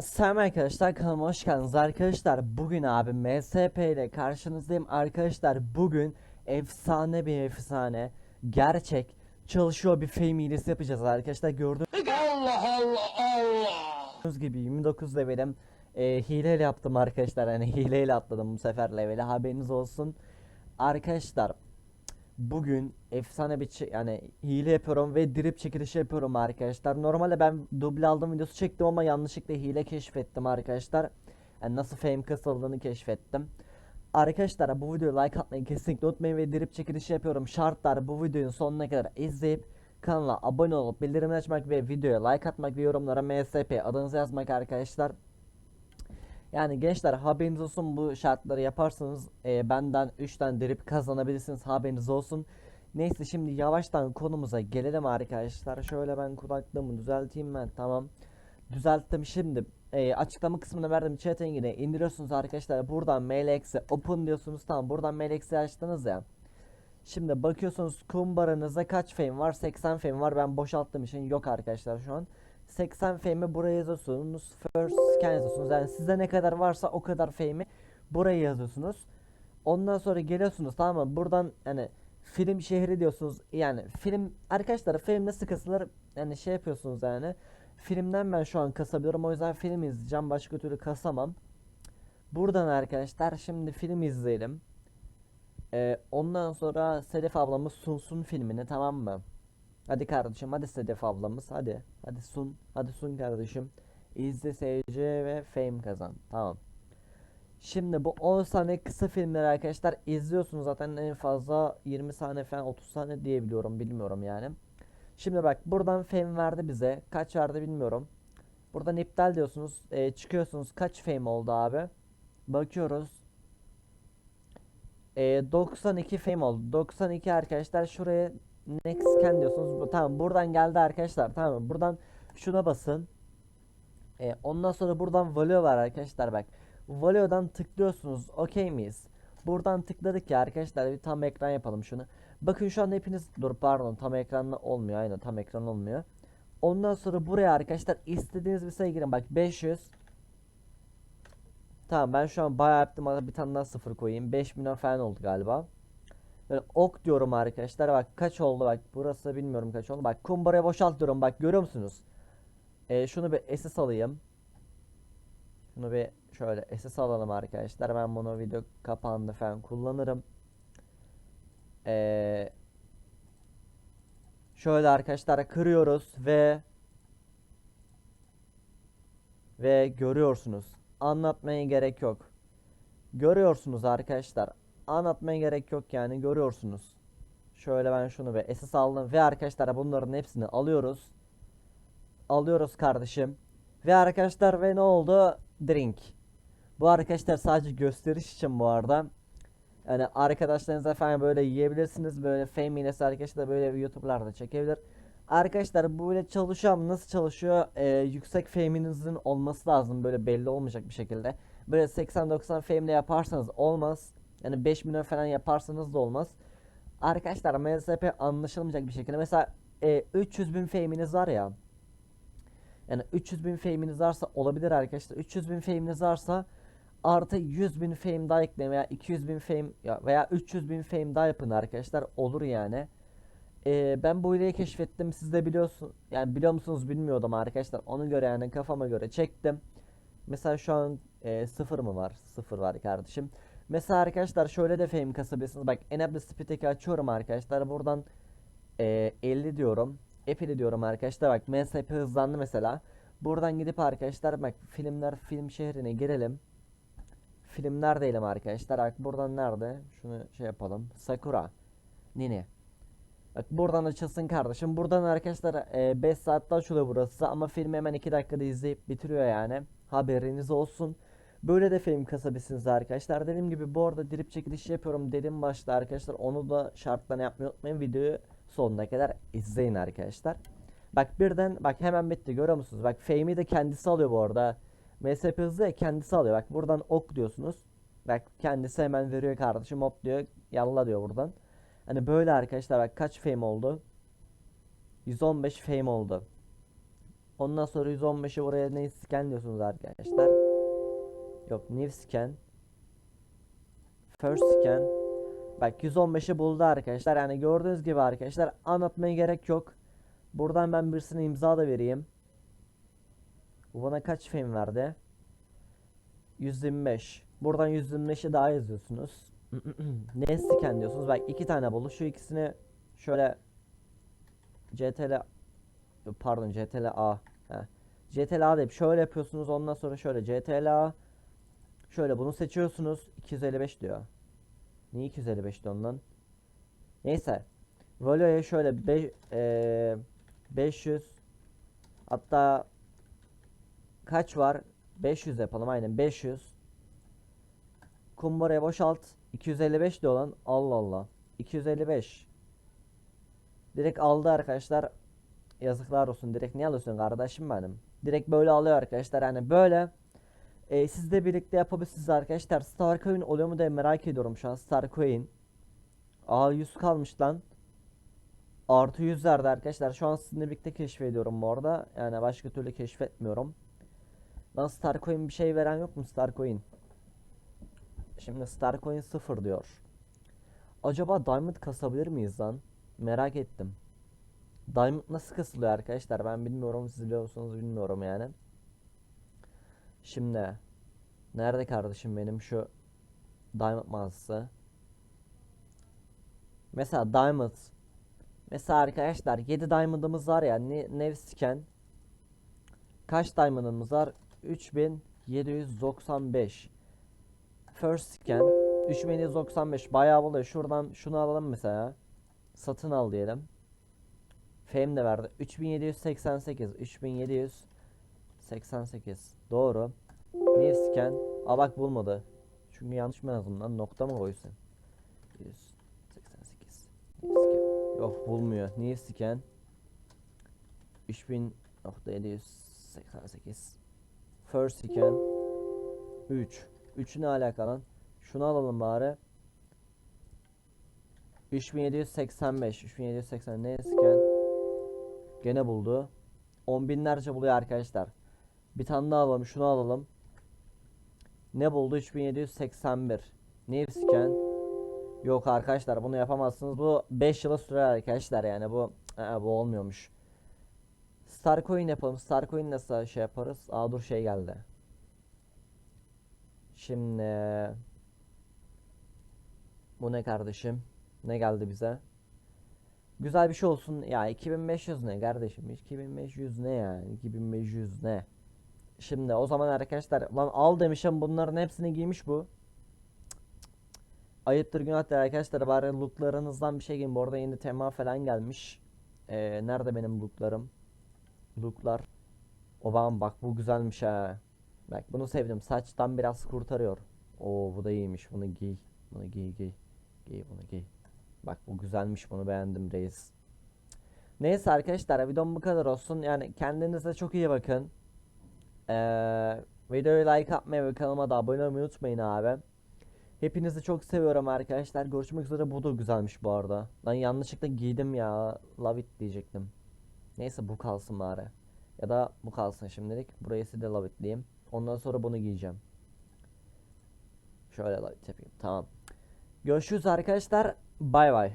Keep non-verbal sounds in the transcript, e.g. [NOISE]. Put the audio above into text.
Selam arkadaşlar kanalıma hoş geldiniz. Arkadaşlar bugün abi MSP ile karşınızdayım. Arkadaşlar bugün efsane bir efsane. Gerçek çalışıyor bir fame hilesi yapacağız arkadaşlar. Gördüğünüz Allah Allah Allah. gibi 29 levelim e, hileyle yaptım arkadaşlar. Hani hileyle atladım bu sefer leveli haberiniz olsun arkadaşlar Bugün efsane bir yani hile yapıyorum ve drip çekilişi yapıyorum arkadaşlar. Normalde ben duble aldım videosu çektim ama yanlışlıkla hile keşfettim arkadaşlar. Yani nasıl fame kasıldığını keşfettim. Arkadaşlar bu videoya like atmayı kesinlikle unutmayın ve drip çekilişi yapıyorum. Şartlar bu videonun sonuna kadar izleyip kanala abone olup bildirimleri açmak ve videoya like atmak ve yorumlara MSP adınızı yazmak arkadaşlar. Yani gençler haberiniz olsun bu şartları yaparsanız e, benden 3 tane drip kazanabilirsiniz haberiniz olsun. Neyse şimdi yavaştan konumuza gelelim arkadaşlar. Şöyle ben kulaklığımı düzelteyim ben tamam. Düzelttim şimdi e, açıklama kısmına verdim chat engine indiriyorsunuz arkadaşlar. Buradan MLX'e open diyorsunuz tamam buradan MLX'i açtınız ya. Şimdi bakıyorsunuz kumbaranızda kaç fame var? 80 fame var. Ben boşalttığım için yok arkadaşlar şu an. 80 fame'i buraya yazıyorsunuz. First scan yazıyorsunuz. Yani sizde ne kadar varsa o kadar fame'i buraya yazıyorsunuz. Ondan sonra geliyorsunuz tamam mı? Buradan yani film şehri diyorsunuz. Yani film arkadaşlar film nasıl kasılır? Yani şey yapıyorsunuz yani. Filmden ben şu an kasabiliyorum. O yüzden film izleyeceğim. Başka türlü kasamam. Buradan arkadaşlar şimdi film izleyelim. Ee, ondan sonra Sedef ablamız sunsun filmini tamam mı? Hadi kardeşim hadi Sedef ablamız hadi. Hadi sun. Hadi sun kardeşim. İzle seyirci ve fame kazan. Tamam. Şimdi bu 10 saniye kısa filmleri arkadaşlar izliyorsunuz zaten en fazla 20 saniye falan 30 saniye diyebiliyorum bilmiyorum yani. Şimdi bak buradan fame verdi bize. Kaç verdi bilmiyorum. Buradan iptal diyorsunuz. Ee, çıkıyorsunuz. Kaç fame oldu abi? Bakıyoruz. Ee, 92 fame oldu. 92 arkadaşlar şuraya next scan diyorsunuz. Tamam buradan geldi arkadaşlar. Tamam? Buradan şuna basın. Ee, ondan sonra buradan value var arkadaşlar bak. Value'dan tıklıyorsunuz. Okey miyiz? Buradan tıkladık ya arkadaşlar bir tam ekran yapalım şunu. Bakın şu anda hepiniz dur pardon tam ekranla olmuyor aynen tam ekran olmuyor. Ondan sonra buraya arkadaşlar istediğiniz bir sayı girin bak 500 Tamam ben şu an bayağı yaptım bir tane daha sıfır koyayım 5000 falan oldu galiba. Böyle ok diyorum arkadaşlar bak kaç oldu bak burası bilmiyorum kaç oldu bak kumbaraya boşalt diyorum bak görüyor musunuz? Ee, şunu bir SS alayım. Şunu bir şöyle SS alalım arkadaşlar ben bunu video kapağında falan kullanırım. Ee, şöyle arkadaşlar kırıyoruz ve ve görüyorsunuz. Anlatmaya gerek yok. Görüyorsunuz arkadaşlar. Anlatmaya gerek yok yani görüyorsunuz. Şöyle ben şunu bir SS aldım ve arkadaşlar bunların hepsini alıyoruz. Alıyoruz kardeşim. Ve arkadaşlar ve ne oldu? Drink. Bu arkadaşlar sadece gösteriş için bu arada. Yani arkadaşlarınızla falan böyle yiyebilirsiniz. Böyle fame iğnesi arkadaşlar böyle YouTube'larda çekebilir. Arkadaşlar bu böyle çalışıyor nasıl çalışıyor? Ee, yüksek fame'inizin olması lazım böyle belli olmayacak bir şekilde. Böyle 80-90 fame ile yaparsanız olmaz. Yani 5 milyon falan yaparsanız da olmaz. Arkadaşlar MSP anlaşılmayacak bir şekilde. Mesela e, 300 bin fame'iniz var ya. Yani 300 bin fame'iniz varsa olabilir arkadaşlar. 300 bin fame'iniz varsa artı 100 bin fame daha ekleyin veya 200 bin fame ya veya 300 bin fame daha yapın arkadaşlar. Olur yani. Ee, ben bu hileyi keşfettim. Siz de biliyorsun. Yani biliyor musunuz bilmiyordum arkadaşlar. Ona göre yani kafama göre çektim. Mesela şu an e, sıfır mı var? Sıfır var kardeşim. Mesela arkadaşlar şöyle de fame kasabilirsiniz. Bak Enable Speed'e açıyorum arkadaşlar. Buradan e, 50 diyorum. Epili diyorum arkadaşlar. Bak MSP hızlandı mesela. Buradan gidip arkadaşlar bak filmler film şehrine girelim. Filmler diyelim arkadaşlar. Bak buradan nerede? Şunu şey yapalım. Sakura. Nini. Bak buradan açılsın kardeşim. Buradan arkadaşlar 5 saatte açılıyor burası ama filmi hemen 2 dakikada izleyip bitiriyor yani. Haberiniz olsun. Böyle de film kasabilirsiniz arkadaşlar. Dediğim gibi bu arada drip çekilişi yapıyorum dedim başta arkadaşlar. Onu da şartlarını yapmayı unutmayın. Videoyu sonuna kadar izleyin arkadaşlar. Bak birden bak hemen bitti görüyor musunuz? Bak fame'i de kendisi alıyor bu arada. MSP hızlı ya kendisi alıyor. Bak buradan ok diyorsunuz. Bak kendisi hemen veriyor kardeşim hop diyor yalla diyor buradan. Hani böyle arkadaşlar bak kaç fame oldu? 115 fame oldu. Ondan sonra 115'i buraya ne scan diyorsunuz arkadaşlar. Yok new scan. First scan. Bak 115'i buldu arkadaşlar. Yani gördüğünüz gibi arkadaşlar anlatmaya gerek yok. Buradan ben birisine imza da vereyim. Bu bana kaç fame verdi? 125. Buradan 125'i daha yazıyorsunuz. [CLEARS THROAT] ne scan diyorsunuz? Bak iki tane buldu. Şu ikisini şöyle CTL pardon CTL A. Heh. CTL A deyip şöyle yapıyorsunuz. Ondan sonra şöyle CTL A. Şöyle bunu seçiyorsunuz. 255 diyor. Niye 255 diyor ondan? Neyse. Volio'ya şöyle be, eee, 500 hatta kaç var? 500 yapalım aynen 500. Kumbaraya boşalt. 255 diyor lan. Allah Allah. 255. Direkt aldı arkadaşlar. Yazıklar olsun. Direkt niye alıyorsun kardeşim benim? Direkt böyle alıyor arkadaşlar. Yani böyle e, siz de birlikte yapabilirsiniz arkadaşlar. Starcoin oluyor mu diye merak ediyorum şu an. Starcoin. Aa 100 kalmış lan. Artı 100 verdi arkadaşlar. Şu an sizinle birlikte keşfediyorum bu arada. Yani başka türlü keşfetmiyorum. Lan Starcoin bir şey veren yok mu Starcoin? Şimdi Starcoin 0 diyor. Acaba Diamond kasabilir miyiz lan? Merak ettim. Diamond nasıl kasılıyor arkadaşlar? Ben bilmiyorum. Siz biliyorsunuz bilmiyorum yani. Şimdi nerede kardeşim benim şu Diamond mağazası? Mesela Diamond Mesela arkadaşlar 7 Diamond'ımız var ya ne, Nevscan Kaç Diamond'ımız var? 3795 First Scan 3795 bayağı oluyor. Şuradan şunu alalım mesela. Satın al diyelim. Fame de verdi. 3788 3788 Doğru. New scan. Aa bulmadı. Çünkü yanlış mı yazdım? Nokta mı koysun? 188 New scan. Yok bulmuyor. New scan. 3788 First scan 3 3 ne alaka? Şunu alalım bari. 3785 3780 ne scan? Gene buldu. On binlerce buluyor arkadaşlar. Bir tane daha alalım. Şunu alalım. Ne buldu? 3781. Ne scan? Yok arkadaşlar bunu yapamazsınız. Bu 5 yıla sürer arkadaşlar yani bu Aa, bu olmuyormuş. Starcoin yapalım. Starcoin nasıl şey yaparız? Aa dur şey geldi. Şimdi bu ne kardeşim? Ne geldi bize? Güzel bir şey olsun. Ya 2500 ne kardeşim? 2500 ne yani? 2500 ne? Şimdi o zaman arkadaşlar lan al demişim bunların hepsini giymiş bu. Ayıptır günahtır arkadaşlar bari looklarınızdan bir şey giyin. Bu arada yeni tema falan gelmiş. Ee, nerede benim looklarım? Looklar. O bak bak bu güzelmiş ha. Bak bunu sevdim. Saçtan biraz kurtarıyor. Oo bu da iyiymiş. Bunu giy. Bunu giy giy. Giy bunu giy. Bak bu güzelmiş bunu beğendim reis. Neyse arkadaşlar videom bu kadar olsun. Yani kendinize çok iyi bakın. Ee, videoyu like atmayı ve kanalıma da abone olmayı unutmayın abi. Hepinizi çok seviyorum arkadaşlar. Görüşmek üzere. Bu da güzelmiş bu arada. Lan yanlışlıkla giydim ya. Love it diyecektim. Neyse bu kalsın bari. Ya da bu kalsın şimdilik. Burayı de love it diyeyim. Ondan sonra bunu giyeceğim. Şöyle love it yapayım. Tamam. Görüşürüz arkadaşlar. Bay bay.